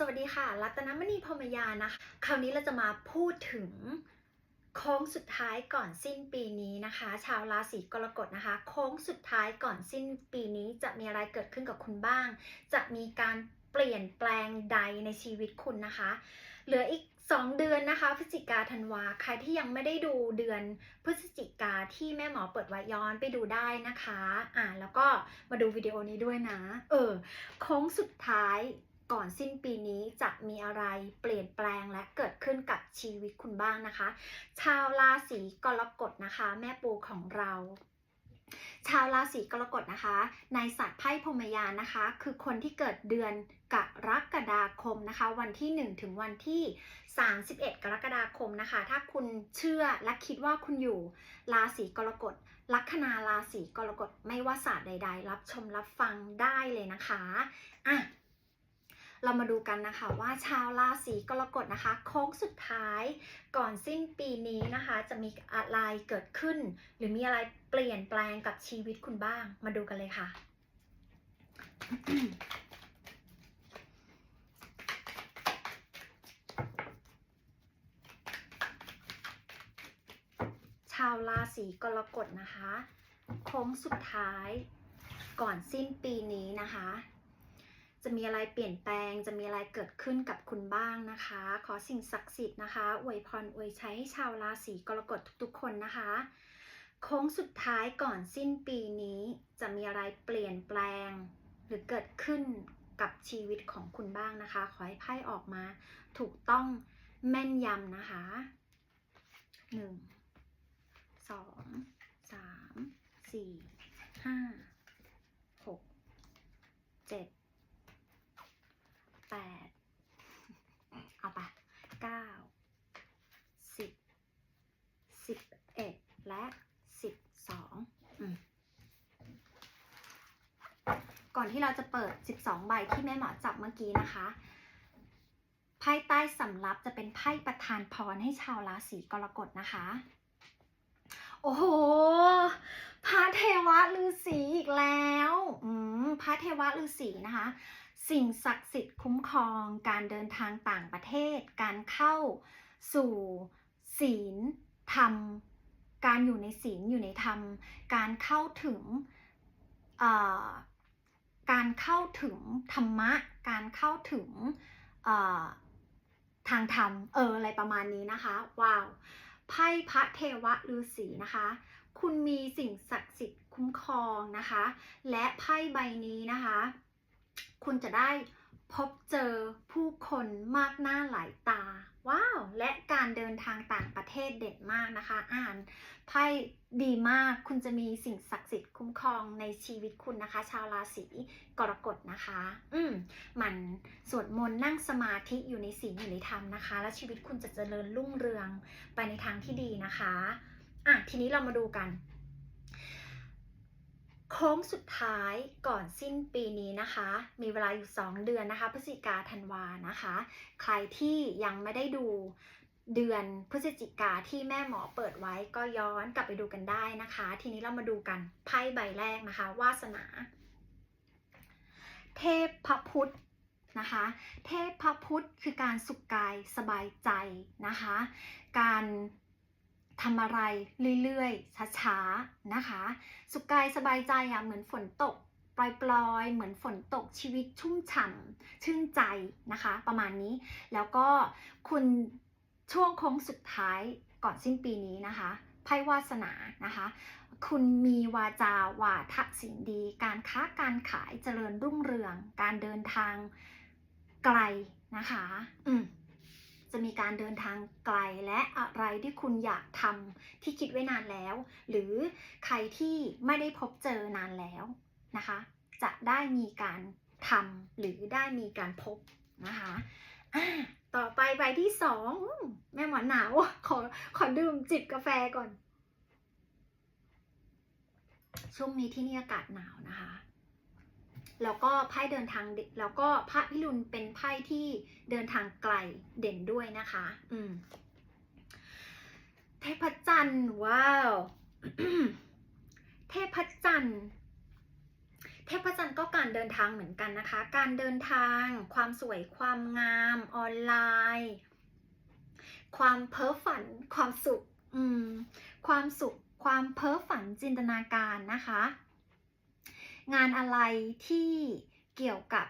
สวัสดีค่ะ รัตนมณีพรมยานะคะ คราวนี้เราจะมาพูดถึงโค้งสุดท้ายก่อนสิ้นปีนี้นะคะ ชาวราศีกรกฎนะคะ โค้งสุดท้ายก่อนสิ้นปีนี้จะมีอะไรเกิดขึ้นกับคุณบ้าง จะมีการเปลี่ยนแปลงใดในชีวิตคุณนะคะ เหลืออีก 2 เดือนนะคะพฤศจิกาธันวาใครที่ยังไม่ได้ดูเดือนพฤศจิกาที่แม่หมอเปิดไว้ย้อนไปดูได้นะคะ อ่าแล้วก็มาดูวิดีโอนี้ด้วยนะ เออโค้งสุดท้าย ก่อนสิ้นปีนี้จะมีอะไรเปลี่ยนแปลงและเกิดขึ้นกับชีวิตคุณบ้างนะคะ ชาวราศีกรกฎนะคะ แม่ปูของเราชาวราศีกรกฎนะคะในศาสตร์ไพ่พมยานนะคะ คือคนที่เกิดเดือนกรกฎาคมนะคะ วันที่ 1 ถึงวันที่ 31 กรกฎาคมนะคะ ถ้าคุณเชื่อและคิดว่าคุณอยู่ราศีกรกฎลัคนาราศีกรกฎไม่ว่าศาสตร์ใด ๆ รับชมรับฟังได้เลยนะคะอะ เรามาดูกันนะคะว่าชาวราศีกรกฎนะคะโค้งสุดท้ายก่อนสิ้นปีนี้นะคะ จะมีอะไรเกิดขึ้น หรือมีอะไรเปลี่ยนแปลงกับชีวิตคุณบ้าง มาดูกันเลยค่ะชาวราศีกรกฎนะคะโค้งสุดท้ายก่อนสิ้นปีนี้นะคะ จะมีอะไรเปลี่ยนแปลง จะมีอะไรเกิดขึ้นกับคุณบ้างนะคะ ขอสิ่งศักดิ์สิทธิ์นะคะอวยพรอวยใช้ให้ชาวราศีกรกฎทุกๆคนนะคะ โค้งสุดท้ายก่อนสิ้นปีนี้ จะมีอะไรเปลี่ยนแปลง หรือเกิดขึ้นกับชีวิตของคุณบ้างนะคะ ขอให้ไพ่ออกมา ถูกต้องแม่นยำนะคะหนึ่งสองสามสี่ห้าหกเจ็ด แปด เอาไปเก้าสิบสิบเอ็ดและสิบสองก่อนที่เราจะเปิด 12 ใบที่แม่หมอจับเมื่อกี้นะคะ ไพ่ใต้สำรับจะเป็นไพ่ประทานพรให้ชาวราศีกรกฎนะคะ โอ้โหพระเทวะฤาษีอีกแล้ว อืมพระเทวะฤาษีนะคะ สิ่งศักดิ์สิทธิ์คุ้มครอง การเดินทางต่างประเทศ การเข้าสู่ศีลธรรม การอยู่ในศีลอยู่ในธรรม การเข้าถึงการเข้าถึงธรรมะ การเข้าถึงทางธรรม เออ อะไรประมาณนี้นะคะ ว้าว ไพ่พระเทวะฤาษีนะคะ คุณมีสิ่งศักดิ์สิทธิ์คุ้มครองนะคะ และไพ่ใบนี้นะคะ คุณจะได้พบเจอผู้คนมากหน้าหลายตา ว้าว และการเดินทางต่างประเทศเด่นมากนะคะ อ่านไพ่ดีมากคุณจะมีสิ่งศักดิ์สิทธิ์คุ้มครองในชีวิตคุณนะคะ ชาวราศีกรกฎนะคะ อืมหมันสวดมนต์นั่งสมาธิอยู่ในศีลอยู่ในธรรมนะคะ และชีวิตคุณจะเจริญรุ่งเรืองไปในทางที่ดีนะคะ อะทีนี้เรามาดูกัน โค้งสุดท้ายก่อนสิ้นปีนี้นะคะ มีเวลาอยู่ 2 เดือนนะคะพฤศจิกาธันวานะคะ ใครที่ยังไม่ได้ดูเดือนพฤศจิกาที่แม่หมอเปิดไว้ก็ย้อนกลับไปดูกันได้นะคะ ทีนี้เรามาดูกันไพ่ใบแรกนะคะ วาสนา เทพพระพุทธนะคะ เทพพระพุทธคือการสุขกายสบายใจนะคะ การ ทำอะไรเรื่อยๆช้าๆนะคะ สุขกายสบายใจอะเหมือนฝนตกปลอยๆ เหมือนฝนตกชีวิตชุ่มฉ่ำชื่นใจนะคะ ประมาณนี้แล้วก็คุณช่วงโค้งสุดท้ายก่อนสิ้นปีนี้นะคะไพ่วาสนานะคะ คุณมีวาจาวาทศิลดี การค้าการขายเจริญรุ่งเรือง การเดินทางไกลนะคะ อืม จะมีการเดินทางไกลและอะไรที่คุณอยากทำที่คิดไว้นานแล้ว หรือใครที่ไม่ได้พบเจอนานแล้วนะคะ จะได้มีการทำหรือได้มีการพบนะคะต่อไปใบที่สองแม่หมอหนาวขอขอดื่มจิบกาแฟก่อน ช่วงนี้ที่นี่อากาศหนาวนะคะ แล้วก็ไพ่เดินทางแล้วก็พระพิรุณเป็นไพ่ที่เดินทางไกลเด่นด้วยนะคะ อืมเทพจันทร์ว้าวเทพจันทร์เทพจันทร์ก็การเดินทางเหมือนกันนะคะ การเดินทาง ความสวยความงามออนไลน์ ความเพ้อฝัน ความสุข อืม ความสุข ความเพ้อฝันจินตนาการนะคะ งานอะไรที่เกี่ยวกับ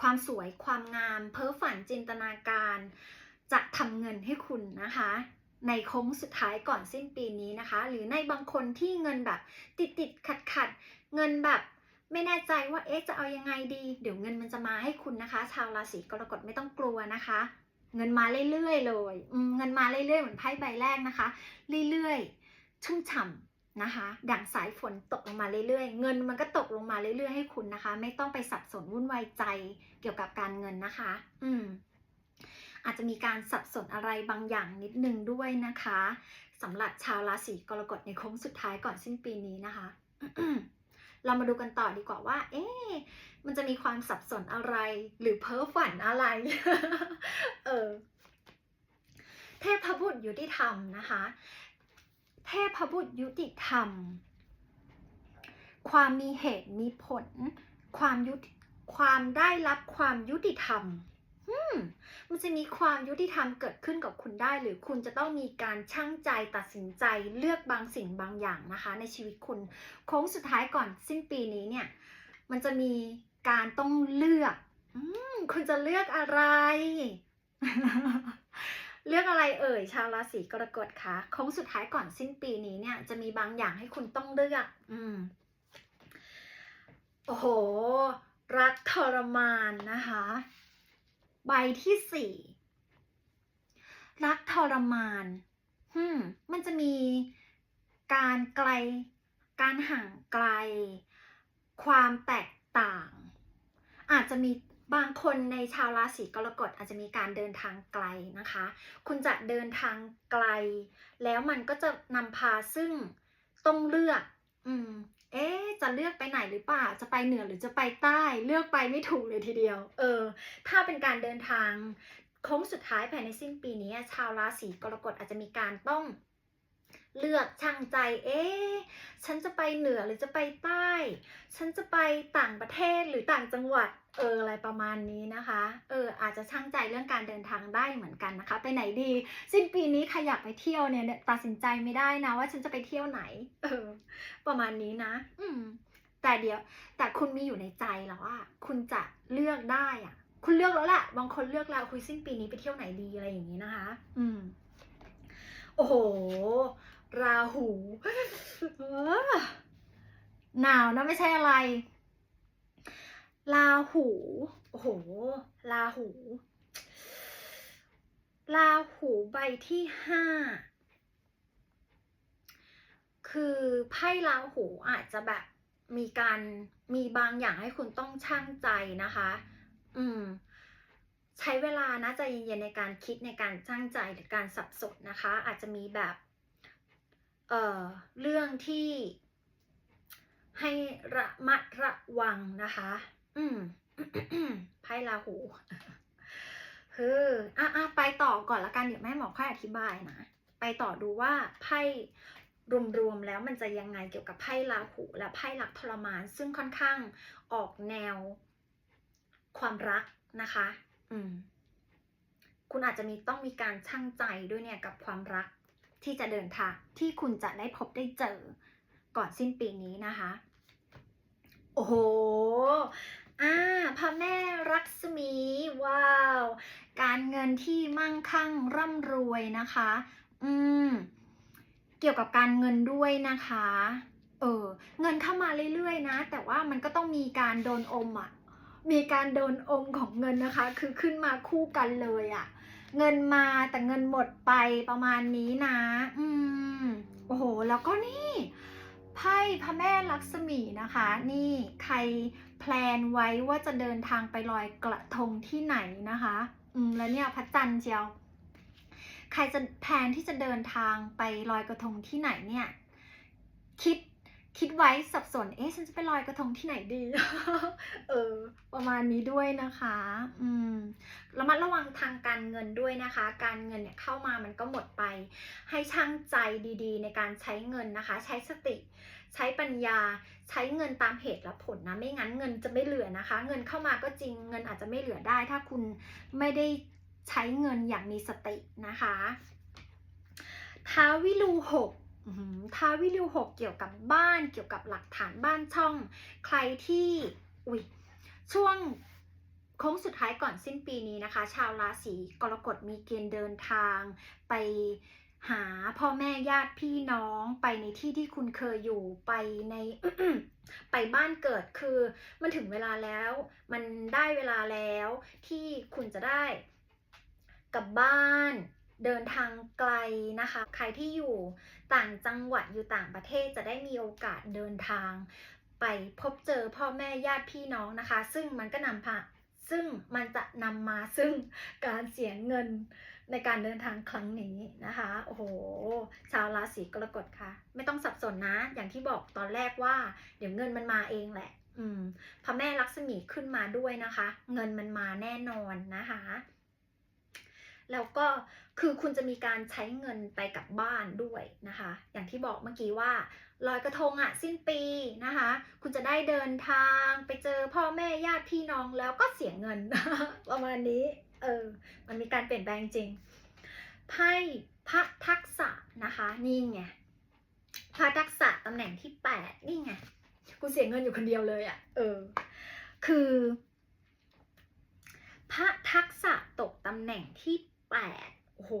ความสวยความงาม เพ้อฝันจินตนาการ จะทำเงินให้คุณนะคะ ในโค้งสุดท้ายก่อนสิ้นปีนี้นะคะ หรือในบางคนที่เงินแบบติดติดขัดขัดเงินแบบไม่แน่ใจว่าเอ๊ะจะเอายังไงดี เดี๋ยวเงินมันจะมาให้คุณนะคะ ชาวราศีกรกฎไม่ต้องกลัวนะคะ เงินมาเรื่อยๆเลยเงินมาเรื่อยๆเหมือนไพ่ใบแรกนะคะ เรื่อยๆ ชุ่มฉ่ำ นะคะ ดั่งสายฝนตกลงมาเรื่อยๆ เงินมันก็ตกลงมาเรื่อยๆ ให้คุณนะคะ ไม่ต้องไปสับสนวุ่นวายใจเกี่ยวกับการเงินนะคะ อืม อาจจะมีการสับสนอะไรบางอย่างนิดนึงด้วยนะคะสำหรับชาวราศีกรกฎในโค้งสุดท้ายก่อนสิ้นปีนี้นะคะเรามาดูกันต่อดีกว่าว่า เอ๊ะ มันจะมีความสับสนอะไร หรือเพ้อฝันอะไร เออ เทพบุตรยุติธรรมนะคะ เทพบุตรยุติธรรม ความมีเหตุมีผล ความยุติความได้รับความยุติธรรมมันจะมีความยุติธรรมเกิดขึ้นกับคุณได้ หรือคุณจะต้องมีการชั่งใจตัดสินใจเลือกบางสิ่งบางอย่างนะคะ ในชีวิตคุณโค้งสุดท้ายก่อนสิ้นปีนี้เนี่ย มันจะมีการต้องเลือกอคุณจะเลือกอะไร เลือกอะไรเอ่ยชาวราศีกรกฎคะโค้งสุดท้ายก่อนสิ้นปีนี้เนี่ยจะมีบางอย่างให้คุณต้องเลือก อืมโอ้โห รักทรมานนะคะ ใบที่สี่รักทรมานฮึมมันจะมีการไกล การห่างไกล ความแตกต่าง อาจจะมี บางคนในชาวราศีกรกฎอาจจะมีการเดินทางไกลนะคะ คุณจะเดินทางไกล แล้วมันก็จะนำพาซึ่งต้องเลือก อืม เอ๊ะจะเลือกไปไหนหรือเปล่า จะไปเหนือหรือจะไปใต้ เลือกไปไม่ถูกเลยทีเดียว เออ ถ้าเป็นการเดินทางโค้งสุดท้ายภายในสิ้นปีนี้ ชาวราศีกรกฎอาจจะมีการต้อง เลือกช่างใจ เอ๊ะฉันจะไปเหนือหรือจะไปใต้ ฉันจะไปต่างประเทศหรือต่างจังหวัด เอออะไรประมาณนี้นะคะ เอออาจจะช่างใจเรื่องการเดินทางได้เหมือนกันนะคะ ไปไหนดี สิ้นปีนี้ใครอยากไปเที่ยวเนี่ยตัดสินใจไม่ได้นะว่าฉันจะไปเที่ยวไหน เออ ประมาณนี้นะ อืม แต่เดี๋ยว แต่คุณมีอยู่ในใจแล้วว่า คุณจะเลือกได้อะคุณเลือกแล้วแหละ บางคนเลือกแล้วคุยสิ้นปีนี้ไปเที่ยวไหนดีอะไรอย่างนี้นะคะ อืม โอ้โห ราหูเออหนาวนะไม่ใช่อะไรลาหูโอ้โหลาหูลาหูใบที่ห้าคือไพ่ลาหูอาจจะแบบมีการมีบางอย่างให้คุณต้องช่างใจนะคะ อืม ใช้เวลานะใจเย็นๆในการคิดในการช่างใจหรือการสับสนนะคะ อาจจะมีแบบ เเรื่องที่ให้ระมัดระวังนะคะ อืมไพ่ลาหูคืออะอะไปต่อก่อนละกัน เดี๋ยวแม่หมอค่อยอธิบายนะ ไปต่อดูว่าไพ่รวมๆแล้วมันจะยังไงเกี่ยวกับไพ่ลาหูและไพ่รักทรมาน ซึ่งค่อนข้างออกแนวความรักนะคะ อืม คุณอาจจะมีต้องมีการชั่งใจด้วยเนี่ยกับความรัก ที่จะเดินทางที่คุณจะได้พบได้เจอ ก่อนสิ้นปีนี้นะคะ โอ้โหอ่าพระแม่รักษมี ว้าว การเงินที่มั่งคั่งร่ำรวยนะคะ อืม เกี่ยวกับการเงินด้วยนะคะ เออ เงินเข้ามาเรื่อยๆนะ แต่ว่ามันก็ต้องมีการโดนอมอะ มีการโดนอมของเงินนะคะ คือขึ้นมาคู่กันเลยอะ่ะ เงินมาแต่เงินหมดไปประมาณนี้นะ อืม โอ้โห แล้วก็นี่ไพ่พระแม่ลักษมีนะคะ นี่ใครแพลนไว้ว่าจะเดินทางไปลอยกระทงที่ไหนนะคะ อืม แล้วเนี่ยพระจันทร์เจียว ใครจะแพลนที่จะเดินทางไปลอยกระทงที่ไหนเนี่ย คิด คิดไว้สับสน เอ๊ะ ฉันจะไปลอยกระทงที่ไหนดี เออ ประมาณนี้ด้วยนะคะ อืมระมัดระวังทางการเงินด้วยนะคะ การเงินเนี่ยเข้ามามันก็หมดไป ให้ช่างใจดีๆ ในการใช้เงินนะคะ ใช้สติ ใช้ปัญญา ใช้เงินตามเหตุและผลนะ ไม่งั้นเงินจะไม่เหลือนะคะ เงินเข้ามาก็จริง เงินอาจจะไม่เหลือได้ ถ้าคุณไม่ได้ใช้เงินอย่างมีสตินะคะ ท้าววิลูหก ท้าววิลูหกเกี่ยวกับบ้านเกี่ยวกับหลักฐานบ้านช่อง ใครที่อุ้ยช่วงโค้งสุดท้ายก่อนสิ้นปีนี้นะคะ ชาวราศีกรกฎมีเกณฑ์เดินทาง ไปหาพ่อแม่ญาติพี่น้องไปในที่ที่คุณเคยอยู่ไปในไปบ้านเกิดคือมันถึงเวลาแล้ว มันได้เวลาแล้วที่คุณจะได้กลับบ้าน เดินทางไกลนะคะ ใครที่อยู่ต่างจังหวัดอยู่ต่างประเทศจะได้มีโอกาสเดินทาง ไปพบเจอพ่อแม่ญาติพี่น้องนะคะ ซึ่งมันก็นำพาซึ่งมันจะนำมาซึ่งการเสียเงินในการเดินทางครั้งนี้นะคะ โอ้โห ชาวราศีกรกฎค่ะ ไม่ต้องสับสนนะ อย่างที่บอกตอนแรกว่า เดี๋ยวเงินมันมาเองแหละ อืมพระแม่ลักษมีขึ้นมาด้วยนะคะ เงินมันมาแน่นอนนะคะ แล้วก็คือคุณจะมีการใช้เงินไปกับบ้านด้วยนะคะ อย่างที่บอกเมื่อกี้ว่าลอยกระทงอะสิ้นปีนะคะ คุณจะได้เดินทางไปเจอพ่อแม่ญาติพี่น้องแล้วก็เสียเงิน ประมาณนี้เออมันมีการเปลี่ยนแปลงจริงไพ่พระทักษะนะคะนี่ไงพระทักษะตำแหน่งที่แปดนี่ไงคุณเสียเงินอยู่คนเดียวเลยอะเออ คือ พระทักษะตกตำแหน่งที่ แปดโอ้โห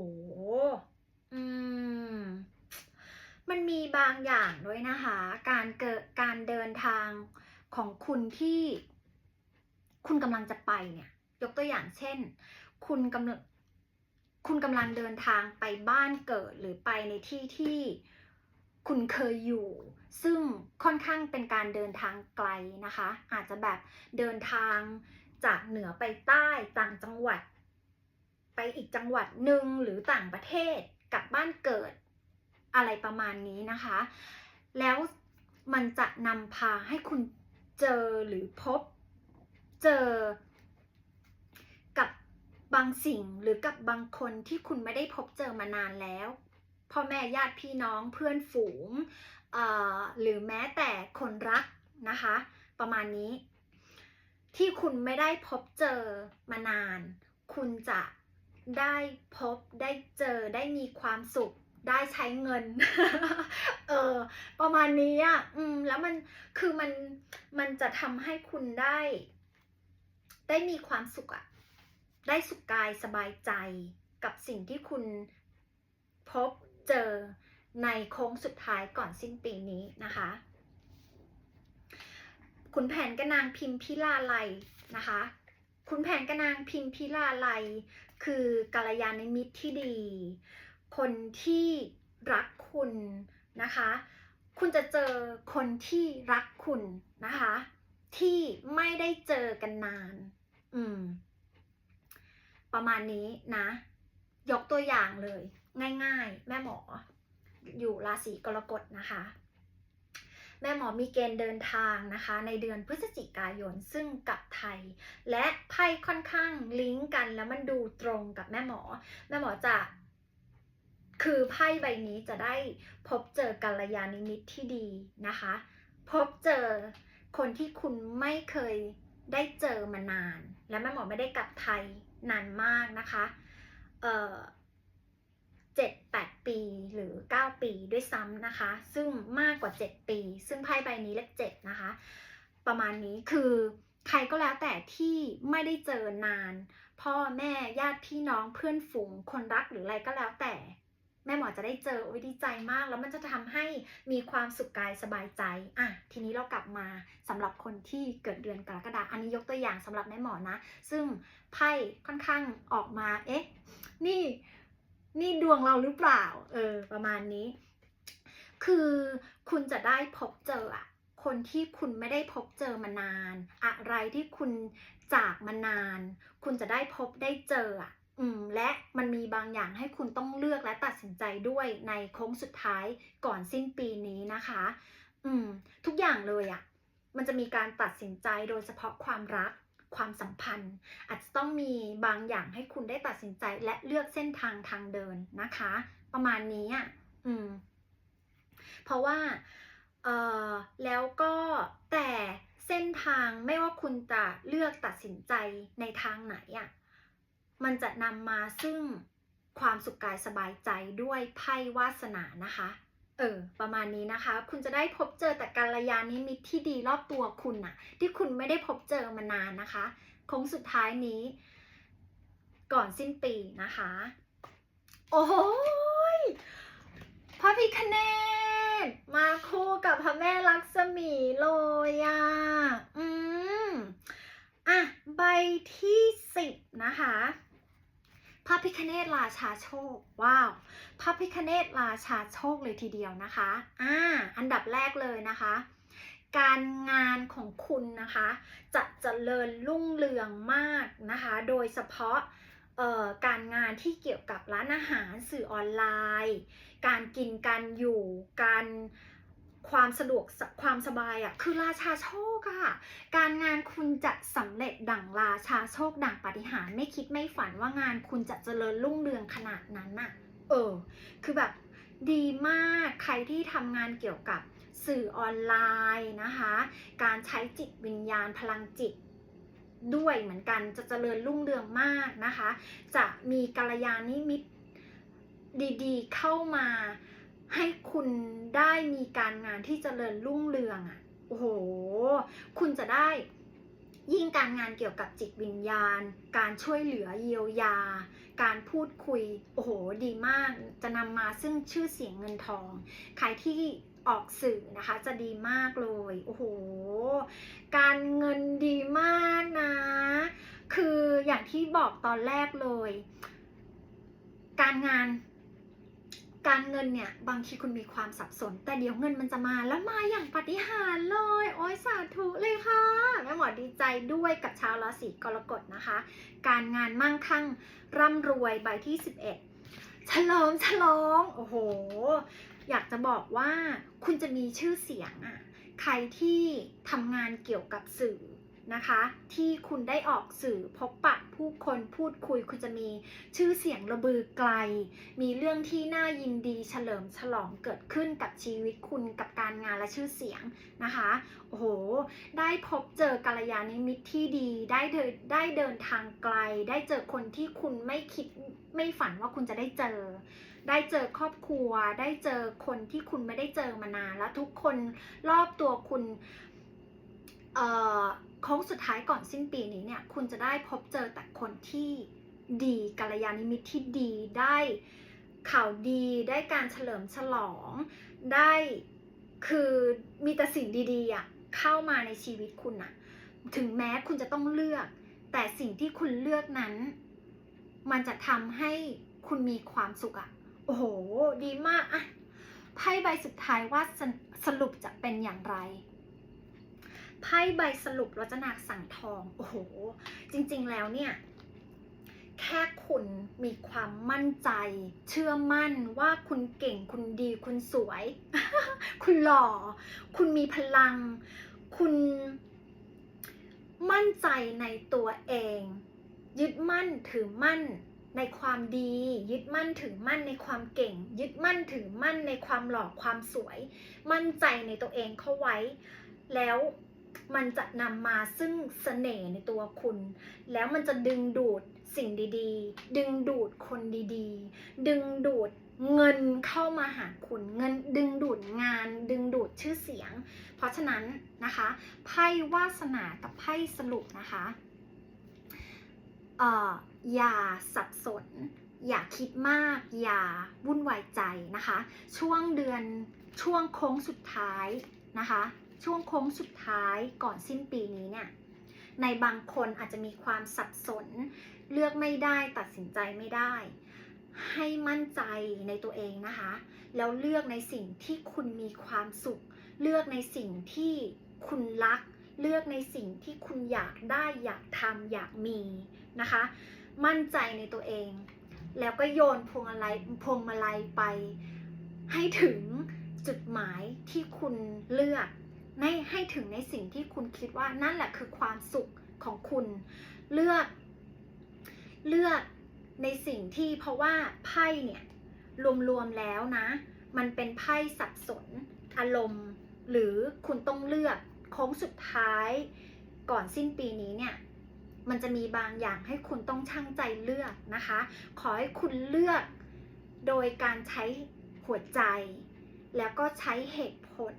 อืม มันมีบางอย่างด้วยนะคะ การเกิดการเดินทางของคุณที่ คุณกำลังจะไปเนี่ย ยกตัวอย่างเช่น คุณกำลังคุณกำลังเดินทางไปบ้านเกิดหรือไปในที่ที่คุณเคยอยู่ ซึ่งค่อนข้างเป็นการเดินทางไกลนะคะ อาจจะแบบเดินทางจากเหนือไปใต้ต่างจังหวัด ไปอีกจังหวัดหนึ่งหรือต่างประเทศกลับบ้านเกิดอะไรประมาณนี้นะคะ แล้วมันจะนำพาให้คุณเจอหรือพบเจอกับบางสิ่งหรือกับบางคนที่คุณไม่ได้พบเจอมานานแล้วพ่อแม่ญาติพี่น้องเพื่อนฝูงหรือแม้แต่คนรักนะคะ ประมาณนี้ ที่คุณไม่ได้พบเจอมานาน คุณจะ ได้พบได้เจอได้มีความสุขได้ใช้เงิน เออ ประมาณนี้อะ อืม แล้วมัน คือมัน มันจะทำให้คุณได้ ได้มีความสุขอะ ได้สุขกายสบายใจกับสิ่งที่คุณพบเจอในโค้งสุดท้ายก่อนสิ้นปีนี้นะคะ คุณแผนกระนางพิมพิลาไลยนะคะ คุณแผนกระนางพิมพิลาไลย คือกัลยาณมิตรที่ดี คนที่รักคุณนะคะ คุณจะเจอคนที่รักคุณนะคะ ที่ไม่ได้เจอกันนาน อืม ประมาณนี้นะ ยกตัวอย่างเลย ง่าย ๆ แม่หมอ อยู่ราศีกรกฎนะคะ แม่หมอมีเกณฑ์เดินทางนะคะ ในเดือนพฤศจิกายนซึ่งกับไทย และไพ่ค่อนข้างลิงก์กัน แล้วมันดูตรงกับแม่หมอ แม่หมอจะคือไพ่ใบนี้จะได้พบเจอกัลยาณมิตรที่ดีนะคะ พบเจอคนที่คุณไม่เคยได้เจอมานาน และแม่หมอไม่ได้กลับไทยนานมากนะคะ เอ่อ เจ็ดแปดปีหรือเก้าปีด้วยซ้ำนะคะ ซึ่งมากกว่าเจ็ดปี ซึ่งไพ่ใบนี้เลขเจ็ดนะคะ ประมาณนี้คือใครก็แล้วแต่ที่ไม่ได้เจอนาน พ่อแม่ญาติพี่น้องเพื่อนฝูงคนรักหรืออะไรก็แล้วแต่ แม่หมอจะได้เจอโอ้ยดีใจมาก แล้วมันจะทำให้มีความสุขกายสบายใจอะทีนี้เรากลับมาสำหรับคนที่เกิดเดือนกรกฎาอันนี้ยกตัวอย่างสำหรับแม่หมอนะ ซึ่งไพ่ค่อนข้างออกมาเอ๊ะนี่ นี่ดวงเราหรือเปล่า เออ ประมาณนี้ คือคุณจะได้พบเจออะคนที่คุณไม่ได้พบเจอมานาน อะไรที่คุณจากมานาน คุณจะได้พบได้เจออะอืม และมันมีบางอย่างให้คุณต้องเลือกและตัดสินใจด้วยในโค้งสุดท้ายก่อนสิ้นปีนี้นะคะออืม ทุกอย่างเลยอะ่ะมันจะมีการตัดสินใจโดยเฉพาะความรัก ความสัมพันธ์ อาจจะต้องมีบางอย่างให้คุณได้ตัดสินใจและเลือกเส้นทางทางเดินนะคะ ประมาณนี้อะอืม เพราะว่าเออแล้วก็แต่เส้นทางไม่ว่าคุณจะเลือกตัดสินใจในทางไหนอะมันจะนำมาซึ่งความสุขกายสบายใจด้วยไพ่วาสนานะคะ เออ ประมาณนี้นะคะ คุณจะได้พบเจอแต่กัลยาณมิตรที่ดีรอบตัวคุณน่ะ ที่คุณไม่ได้พบเจอมานานนะคะโค้งสุดท้ายนี้ ก่อนสิ้นปีนะคะ โอ้โหยพระพิคเนตมาคู่กับพระแม่ลักษมีเลยอะอืมอะ ใบที่สิบนะคะ พระพิคเนตราชาโชค ว้าว พระพิคเนตราชาโชคเลยทีเดียวนะคะ อ่า อันดับแรกเลยนะคะ การงานของคุณนะคะ จะเจริญรุ่งเรืองมากนะคะ โดยเฉพาะเอ่อการงานที่เกี่ยวกับร้านอาหารสื่อออนไลน์ การกินการอยู่ การ ความสะดวกความสบายอะ่ะคือราชาโชคอะ่ะการงานคุณจะสำเร็จดั่งราชาโชคดั่งปาฏิหาริย์ไม่คิดไม่ฝันว่างานคุณจะเจริญรุ่งเรืองขนาดนั้นน่ะเออ คือแบบดีมากใครที่ทำงานเกี่ยวกับสื่อออนไลน์นะคะ การใช้จิตวิญญาณพลังจิตด้วยเหมือนกันจะเจริญรุ่งเรืองมากนะคะ จะมีกัลยาณมิตรดีๆ เข้ามา ให้คุณได้มีการงานที่เจริญรุ่งเรืองอะ โอ้โห คุณจะได้ยิ่งการงานเกี่ยวกับจิตวิญญาณ การช่วยเหลือเยียวยา การพูดคุย โอ้โห ดีมาก จะนำมาซึ่งชื่อเสียงเงินทอง ใครที่ออกสื่อนะคะจะดีมากเลย โอ้โห การเงินดีมากนะ คืออย่างที่บอกตอนแรกเลย การงาน การเงินเนี่ยบางทีคุณมีความสับสน แต่เดี๋ยวเงินมันจะมาแล้วมาอย่างปฏิหารเลย โอ้ยสาธุเลยค่ะแม่หมอดีใจด้วยกับชาวราศีกรกฎนะคะ การงานมั่งคั่งร่ำรวยใบที่ 11 ฉลองฉลองโอ้โห อยากจะบอกว่าคุณจะมีชื่อเสียงอะใครที่ทำงานเกี่ยวกับสื่อ นะคะ ที่คุณได้ออกสื่อพบปะผู้คนพูดคุยคุณจะมีชื่อเสียงระบือไกล มีเรื่องที่น่ายินดีเฉลิมฉลองเกิดขึ้นกับชีวิตคุณกับการงานและชื่อเสียงนะคะโอ้โห ได้พบเจอกัลยาณมิตรที่ดีได้เดินได้เดินทางไกล ได้เจอคนที่คุณไม่คิดไม่ฝันว่าคุณจะได้เจอ ได้เจอครอบครัว ได้เจอคนที่คุณไม่ได้เจอมานานแล้วทุกคนรอบตัวคุณ โค้งสุดท้ายก่อนสิ้นปีนี้เนี่ยคุณจะได้พบเจอแต่คนที่ดีกัลยาณมิตรที่ดีได้ข่าวดีได้การเฉลิมฉลองได้คือมีแต่สิ่งดีๆอะเข้ามาในชีวิตคุณอะถึงแม้คุณจะต้องเลือก แต่สิ่งที่คุณเลือกนั้น มันจะทำให้คุณมีความสุขอะโอ้โห ดีมากอะไพ่ใบสุดท้ายว่าสสรุปจะเป็นอย่างไร ไพ่ใบสรุปรจนาสั่งทอง โอ้โห จริงๆแล้วเนี่ย แค่คุณมีความมั่นใจ เชื่อมั่นว่าคุณเก่งคุณดีคุณสวย คุณหล่อ คุณมีพลัง คุณมั่นใจในตัวเอง ยึดมั่นถือมั่นในความดี ยึดมั่นถือมั่นในความเก่ง ยึดมั่นถือมั่นในความหล่อความสวย มั่นใจในตัวเองเข้าไว้ แล้ว มันจะนำมาซึ่งเสน่ห์ในตัวคุณ แล้วมันจะดึงดูดสิ่งดีๆ ดึงดูดคนดีๆ ดึงดูดเงินเข้ามาหาคุณ เงินดึงดูดงาน ดึงดูดชื่อเสียง เพราะฉะนั้นนะคะไพ่วาสนากับไพ่สรุปนะคะเอ่ออย่าสับสน อย่าคิดมาก อย่าวุ่นวายใจนะคะ ช่วงเดือนช่วงโค้งสุดท้ายนะคะ ช่วงโค้งสุดท้ายก่อนสิ้นปีนี้เนี่ยในบางคนอาจจะมีความสับสน เลือกไม่ได้ตัดสินใจไม่ได้ ให้มั่นใจในตัวเองนะคะ แล้วเลือกในสิ่งที่คุณมีความสุข เลือกในสิ่งที่คุณรัก เลือกในสิ่งที่คุณอยากได้อยากทำอยากมีนะคะ มั่นใจในตัวเอง แล้วก็โยนพวงมาลัยพวงมาลัยไป ให้ถึงจุดหมายที่คุณเลือก ให้ให้ถึงในสิ่งที่คุณคิดว่านั่นแหละคือความสุขของคุณ เลือกเลือกในสิ่งที่เพราะว่าไพ่เนี่ยรวมๆแล้วนะ มันเป็นไพ่สับสนอารมณ์ หรือคุณต้องเลือกโค้งสุดท้าย ก่อนสิ้นปีนี้เนี่ยมันจะมีบางอย่างให้คุณต้องช่างใจเลือกนะคะ ขอให้คุณเลือกโดยการใช้หัวใจ แล้วก็ใช้เหตุผล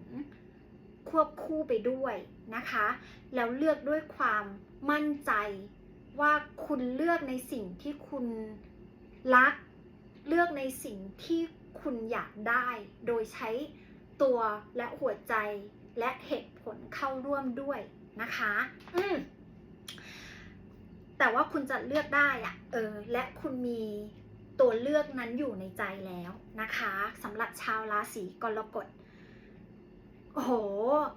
ควบคู่ไปด้วยนะคะ แล้วเลือกด้วยความมั่นใจว่าคุณเลือกในสิ่งที่คุณรัก เลือกในสิ่งที่คุณอยากได้ โดยใช้ตัวและหัวใจและเหตุผลเข้าร่วมด้วยนะคะ อืมแต่ว่าคุณจะเลือกได้อะเออ และคุณมีตัวเลือกนั้นอยู่ในใจแล้วนะคะสำหรับชาวราศีกรกฎ โห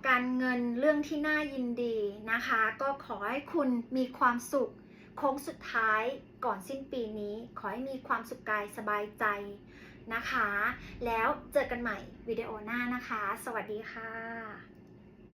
การเงินเรื่องที่น่ายินดีนะคะ ก็ขอให้คุณมีความสุขโค้งสุดท้ายก่อนสิ้นปีนี้ ขอให้มีความสุขกายสบายใจนะคะ แล้วเจอกันใหม่วิดีโอหน้านะคะ สวัสดีค่ะ